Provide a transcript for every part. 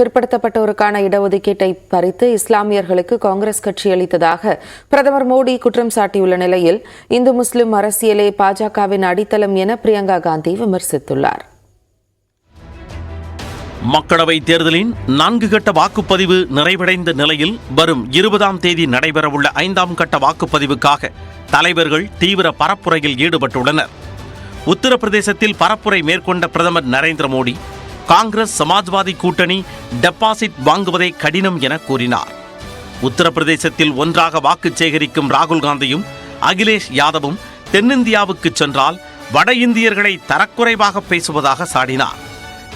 பிற்படுத்தப்பட்டோருக்கான இடஒதுக்கீட்டை பறித்து இஸ்லாமியர்களுக்கு காங்கிரஸ் கட்சி அளித்ததாக பிரதமர் மோடி குற்றம் சாட்டியுள்ள நிலையில் இந்து முஸ்லிம் அரசியலே பாஜகவின் அடித்தளம் என பிரியங்கா காந்தி விமர்சித்துள்ளார். மக்களவைத் தேர்தலின் நான்கு கட்ட வாக்குப்பதிவு நிறைவடைந்த நிலையில் வரும் இருபதாம் தேதி நடைபெறவுள்ள ஐந்தாம் கட்ட வாக்குப்பதிவுக்காக தலைவர்கள் தீவிர பரப்புரையில் ஈடுபட்டுள்ளனர். உத்தரப்பிரதேசத்தில் பரப்புரை மேற்கொண்ட பிரதமர் நரேந்திர மோடி காங்கிரஸ் சமாஜ்வாதி கூட்டணி டெபாசிட் வாங்குவதே கடினம் என கூறினார். உத்தரப்பிரதேசத்தில் ஒன்றாக வாக்கு சேகரிக்கும் ராகுல் காந்தியும் அகிலேஷ் யாதவும் தென்னிந்தியாவுக்கு சென்றால் வட இந்தியர்களை தரக்குறைவாக பேசுவதாக சாடினார்.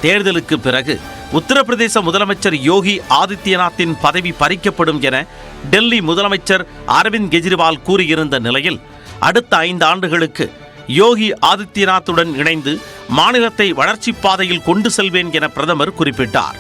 தேர்தலுக்கு பிறகு உத்தரப்பிரதேச முதலமைச்சர் யோகி ஆதித்யநாத்தின் பதவி பறிக்கப்படும் என டெல்லி முதலமைச்சர் அரவிந்த் கெஜ்ரிவால் கூறியிருந்த நிலையில் அடுத்த ஐந்து ஆண்டுகளுக்கு யோகி ஆதித்யநாத்துடன் இணைந்து மாநிலத்தை வளர்ச்சிப் பாதையில் கொண்டு செல்வேன் என பிரதமர் குறிப்பிட்டார்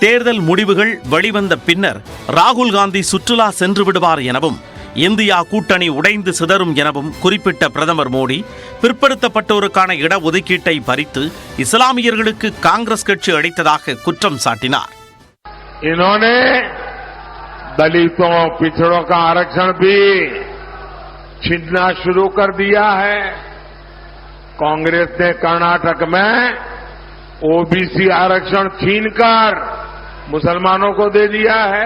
தேர்தல் முடிவுகள் வெளிவந்த பின்னர் ராகுல் காந்தி சுற்றுலா சென்று விடுவார் எனவும் இந்தியா கூட்டணி உடைந்து சிதறும் எனவும் குறிப்பிட்ட பிரதமர் மோடி பிற்படுத்தப்பட்டோருக்கான இடஒதுக்கீட்டை பறித்து இஸ்லாமியர்களுக்கு காங்கிரஸ் கட்சி அளித்ததாக குற்றம் சாட்டினார் इन्होंने दलितों पिछड़ों का आरक्षण भी छीनना शुरू कर दिया है कांग्रेस ने कर्नाटक में ओबीसी आरक्षण छीनकर मुसलमानों को दे दिया है।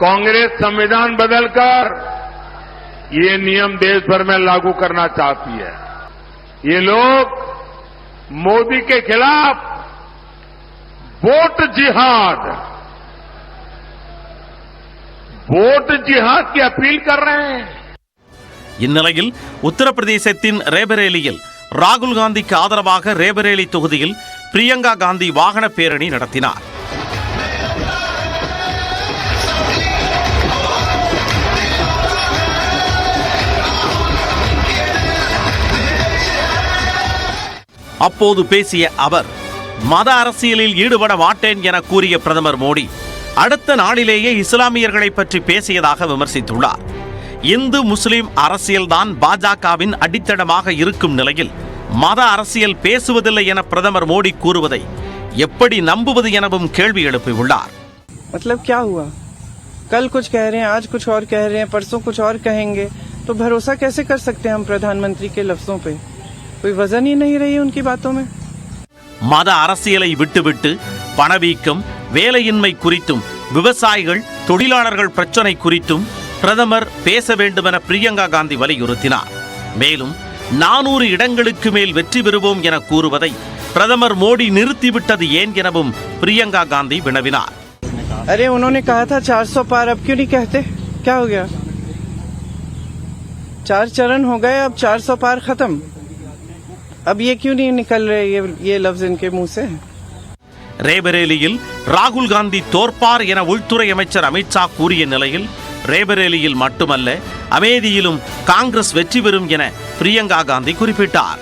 कांग्रेस संविधान बदलकर ये नियम देश भर में लागू करना चाहती है। ये लोग मोदी के खिलाफ वोट जिहाद वोट जिहाद की अपील कर रहे हैं। இந்நிலையில் உத்தரப்பிரதேசத்தின் ரேபரேலியில் ராகுல் காந்திக்கு ஆதரவாக ரேபரேலி தொகுதியில் பிரியங்கா காந்தி வாகன பேரணி நடத்தினார். அப்போது பேசிய அவர் மத அரசியலில் ஈடுபட மாட்டேன் என கூறிய பிரதமர் மோடி அடுத்த நாளிலேயே இஸ்லாமியர்களை பற்றி பேசியதாக விமர்சித்துள்ளார். இந்து முஸ்லிம் அரசியல்தான் பாஜகவின் அடித்தளமாக இருக்கும் நிலையில் மத அரசியல் பேசுவதில்லை என பிரதமர் மோடி கூறுவதை எப்படி நம்புவது எனவும் கேள்வி எழுப்பியுள்ளார் मतलब क्या हुआ कल कुछ कह रहे हैं आज कुछ और कह रहे हैं परसों कुछ और कहेंगे तो भरोसा कैसे कर सकते हैं हम प्रधानमंत्री के लफ्जों पे कोई वजन ही नहीं रही उनकी बातों में மத அரசியலை விட்டுவிட்டு பணவீக்கம் வேலையின்மை குறித்தும் விவசாயிகள் தொழிலாளர்கள் பிரச்சினை குறித்தும் பிரதமர் பேச வேண்டுமென பிரியங்கா காந்தி வலியுறுத்தினார் மேலும் நானூறு இடங்களுக்கு மேல் வெற்றி பெறுவோம் என கூறுவதை பிரதமர் மோடி நிறுத்திவிட்டது ஏன் எனவும் பிரியங்கா காந்தி வினவினார் अरे उन्होंने कहा था 400 पार अब क्यों नहीं कहते क्या हो गया चार चरण हो गए अब 400 पार खत्म अब ये क्यों नहीं निकल रहे ये ये लफ्ज इनके मुंह से ரேபரேலியில் ராகுல் காந்தி தோற்பார் என உள்துறை அமைச்சர் அமித்ஷா கூறிய நிலையில் ரேபரேலியில் மட்டுமல்ல அமேதியிலும் காங்கிரஸ் வெற்றி பெறும் என பிரியங்கா காந்தி குறிப்பிட்டார்.